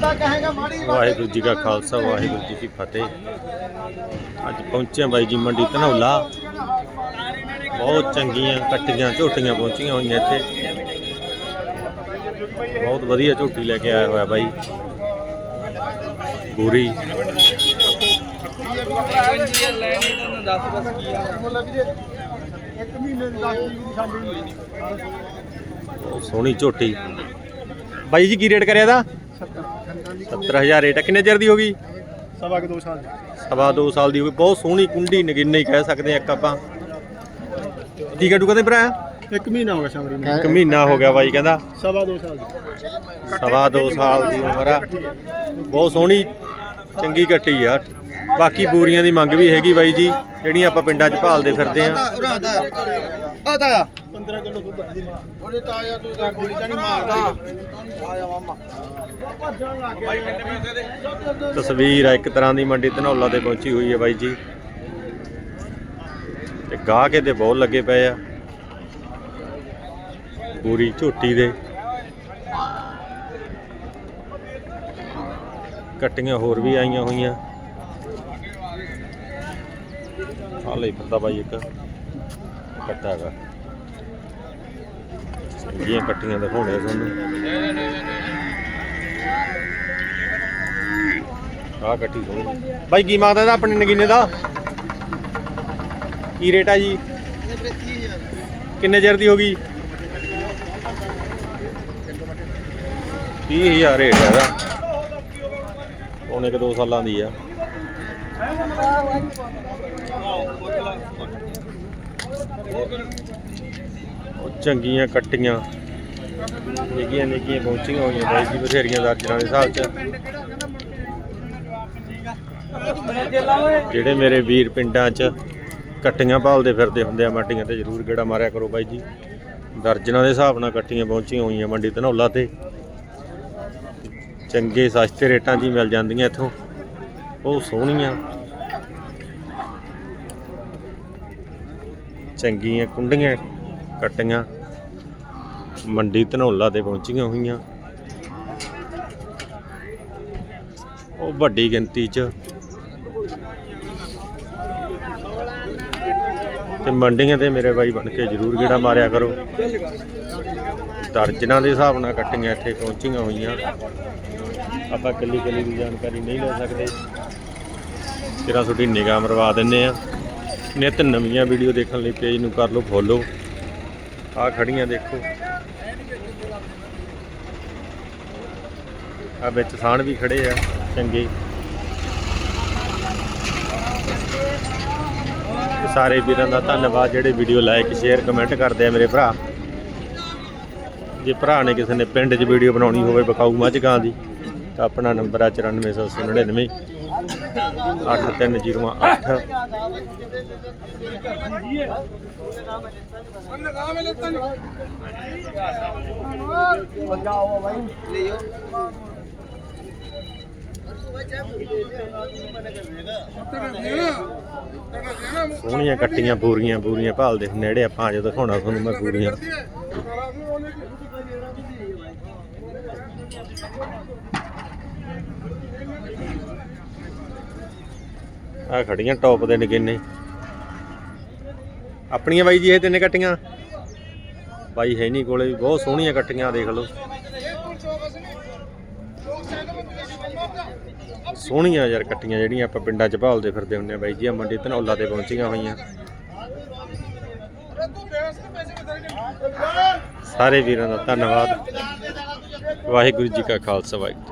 ਮੁੰਡਾ ਕਹੇਗਾ ਮਾੜੀ ਵਾਹਿਗੁਰੂ ਜੀ ਕਾ ਖਾਲਸਾ ਵਾਹਿਗੁਰੂ ਜੀ ਕੀ ਫਤਿਹ। ਅੱਜ ਪਹੁੰਚੇ ਬਾਈ ਜੀ ਮੰਡੀ ਧਨੌਲਾ। ਬਹੁਤ ਚੰਗੀਆਂ ਕੱਟੀਆਂ ਝੋਟੀਆਂ ਪਹੁੰਚੀਆਂ ਹੋਈਆਂ ਇੱਥੇ। ਬਹੁਤ ਵਧੀਆ ਝੋਟੀ ਲੈ ਕੇ ਆਇਆ ਹੋਇਆ ਬਾਈ। ਪੂਰੀ ਮੁੱਲ ਵੀਰੇ ਇੱਕ ਮਹੀਨੇ ਦੀ 10 ਦੀ ਸਾਡੀ ਬਹੁਤ ਸੋਹਣੀ ਝੋਟੀ। ਬਾਈ ਜੀ ਕੀ ਰੇਟ ਕਰਿਆ ਦਾ 70000 ਰੇਟ ਹੈ ਕਿੰਨੇ ਚਿਰ ਦੀ ਹੋ ਗਈ? ਸਵਾ ਕੇ 2 ਸਾਲ ਸਵਾ ਦੋ ਸਾਲ ਦੀ ਹੋ ਗਈ। ਬਹੁਤ ਸੋਹਣੀ ਕੁੰਡੀ ਨਗੀਨੇ ਹੀ ਕਹਿ ਸਕਦੇ ਆ ਇੱਕ ਆਪਾਂ। ਠੀਕ ਹੈ ਟੂ ਕਹਿੰਦੇ ਭਰਾ? ਇੱਕ ਮਹੀਨਾ ਹੋ ਗਿਆ ਸ਼ਾਮਰੀ ਨੂੰ। ਇੱਕ ਮਹੀਨਾ ਹੋ ਗਿਆ ਬਾਈ ਕਹਿੰਦਾ। ਸਵਾ 2 ਸਾਲ ਦੀ। ਸਵਾ ਦੋ ਸਾਲ ਦੀ ਉਮਰ ਆ। ਬਹੁਤ ਸੋਹਣੀ ਚੰਗੀ ਕੱਟੀ ਆ। ਬਾਕੀ ਬੂਰੀਆਂ ਦੀ ਮੰਗ ਵੀ ਹੈਗੀ ਬਾਈ ਜੀ। ਜਿਹੜੀਆਂ ਆਪਾਂ ਪਿੰਡਾਂ 'ਚ ਭਾਲਦੇ ਫਿਰਦੇ ਆ। ਆ ਤਾਇਆ। 15 ਕਿਲੋ ਦੁੱਧ ਉਹਦੇ ਤਾਇਆ ਤੂੰ ਤਾਂ ਗੋਲੀ ਤਾਂ ਨਹੀਂ ਮਾਰਦਾ। ਆਇਆ ਮਾਮਾ। ਭੱਜਣ ਲੱਗ ਗਿਆ ਤਸਵੀਰ ਆ ਇੱਕ ਤਰ੍ਹਾਂ ਦੀ ਮੰਡੀ ਧਨੌਲਾ ਤੇ ਪਹੁੰਚੀ ਹੋਈ ਹੈ ਬਾਈ ਜੀ। ਤੇ ਗਾਹਕੇ ਤੇ ਬਹੁਤ ਲੱਗੇ ਪਏ ਆ। ਪੂਰੀ ਝੋਟੀ ਦੇ। ਕੱਟੀਆਂ ਹੋਰ ਵੀ ਆਈਆਂ ਹੋਈਆਂ। ਆ ਲਈ ਪਤਾ ਬਾਈ ਇੱਕ। ਕੱਟਾ ਹੈਗਾ। ਇਹ ਕੱਟੀਆਂ ਦਿਖਾਉਣੇ ਤੁਹਾਨੂੰ। ਆ ਕੱਟੀ ਸੋਹਣੀ ਬਾਈ, ਕੀ ਮੰਗਦਾ ਇਹਦਾ ਆਪਣੇ ਨਗੀਨੇ ਦਾ? ਕੀ ਰੇਟ ਆ ਜੀ? ਕਿੰਨੇ ਚਿਰ ਦੀ ਹੋ ਗਈ? 30000 ਰੇਟ ਹੈ ਇਹਦਾ। ਉਹਨੇ ਕਿ 2 ਸਾਲਾਂ ਦੀ ਆ। ਉਹ ਚੰਗੀਆਂ ਕੱਟੀਆਂ। ਨਿੱਕੀਆਂ ਨਿੱਕੀਆਂ ਪਹੁੰਚੀਆਂ ਹੋਈਆਂ ਬਾਈ ਜੀ, ਬਥੇਰੀਆਂ ਦਰਜਨਾਂ ਦੇ ਹਿਸਾਬ 'ਚ। ਜਿਹੜੇ ਮੇਰੇ ਵੀਰ ਪਿੰਡਾਂ 'ਚ ਕੱਟੀਆਂ ਭਾਲਦੇ ਫਿਰਦੇ ਹੁੰਦੇ ਆ, ਮੰਡੀਆਂ ਤੇ ਜ਼ਰੂਰ ਗੇੜਾ ਮਾਰਿਆ ਕਰੋ ਬਾਈ ਜੀ। ਦਰਜਨਾਂ ਦੇ ਹਿਸਾਬ ਨਾਲ ਕੱਟੀਆਂ ਪਹੁੰਚੀਆਂ ਹੋਈਆਂ ਮੰਡੀ ਧਨੌਲਾ ਤੇ। ਚੰਗੇ ਸਸਤੇ ਰੇਟਾਂ 'ਚ ਹੀ ਮਿਲ ਜਾਂਦੀਆਂ ਇੱਥੋਂ। ਉਹ ਸੋਹਣੀਆਂ। ਚੰਗੀਆਂ ਕੁੰਡੀਆਂ ਕੱਟੀਆਂ। ਮੰਡੀ ਧਨੋਲਾ ਤੇ ਪਹੁੰਚੀਆਂ ਹੋਈਆਂ। ਉਹ ਵੱਡੀ ਗਿਣਤੀ 'ਚ। ਤੇ ਮੰਡੀਆਂ ਤੇ ਮੇਰੇ ਬਾਈ ਬਣ ਕੇ ਜ਼ਰੂਰ ਗੇੜਾ ਮਾਰਿਆ ਕਰੋ। ਦਰਜਨਾਂ ਦੇ ਹਿਸਾਬ ਨਾਲ ਕੱਟੀਆਂ ਇੱਥੇ ਪਹੁੰਚੀਆਂ ਹੋਈਆਂ। ਆਪਾਂ ਕੱਲੀ ਕੱਲੀ ਦੀ ਜਾਣਕਾਰੀ ਨਹੀਂ ਲੈ ਸਕਦੇ। ਜਿਹੜਾ ਤੁਹਾਡੀ ਨਿਗਾਹ ਮਰਵਾ ਦਿੰਨੇ ਆ। ਨਿਤ ਨਵੀਆਂ ਵੀਡੀਓ ਦੇਖਣ ਲਈ ਪੇਜ ਨੂੰ ਕਰ ਲਓ, ਫੋਲੋ। ਆ ਖੜੀਆਂ ਦੇਖੋ। ਆ ਵਿੱਚ ਸਾਣ ਵੀ ਖੜੇ ਆ, ਚੰਗੇ। ਸਾਰੇ ਵੀਰਾਂ ਦਾ ਧੰਨਵਾਦ, ਜਿਹੜੇ ਵੀਡੀਓ ਲਾਈਕ ਸ਼ੇਅਰ, ਕਮੈਂਟ ਕਰਦੇ ਆ ਮੇਰੇ ਭਰਾ। ਜੇ ਭਰਾ ਨੇ ਕਿਸੇ ਨੇ ਪਿੰਡ 'ਚ ਵੀਡੀਓ ਬਣਾਉਣੀ ਹੋਵੇ ਬਕਾਊ ਮੱਝ ਗਾਂ ਦੀ, ਤਾਂ ਆਪਣਾ ਨੰਬਰ ਆ 94799 8308 ਬਚਾਓ ਬਾਈ ਲਿਓ ਸੋਹਣੀਆਂ ਕੱਟੀਆਂ ਪੂਰੀਆਂ ਪੂਰੀਆਂ ਭਾਲਦੇ ਨੇੜੇ, ਆਪਾਂ ਜਦੋਂ ਦਿਖਾਉਣਾ ਤੁਹਾਨੂੰ ਮੈਂ ਪੂਰੀਆਂ ਆ ਖੜੀਆਂ ਟੌਪ ਦੇ ਨਗੀਨੇ ਆਪਣੀਆਂ ਬਾਈ ਜੀ ਇਹ ਤਿੰਨੇ ਕੱਟੀਆਂ। ਬਾਈ ਹੈ ਨਹੀਂ ਕੋਲੇ ਵੀ ਬਹੁਤ ਸੋਹਣੀਆਂ ਕੱਟੀਆਂ ਦੇਖ ਲਓ। ਸੋਹਣੀਆਂ ਯਾਰ ਕੱਟੀਆਂ ਜਿਹੜੀਆਂ ਆਪਾਂ ਪਿੰਡਾਂ 'ਚ ਭਾਲਦੇ ਫਿਰਦੇ ਹੁੰਦੇ ਆ ਬਾਈ ਜੀ ਆ ਮੰਡੀ ਧਨੌਲਾ ਤੇ ਪਹੁੰਚੀਆਂ ਹੋਈਆਂ। ਸਾਰੇ ਵੀਰਾਂ ਦਾ ਧੰਨਵਾਦ। ਵਾਹਿਗੁਰੂ ਜੀ ਕਾ ਖਾਲਸਾ, ਵਾਹਿਗੁਰੂ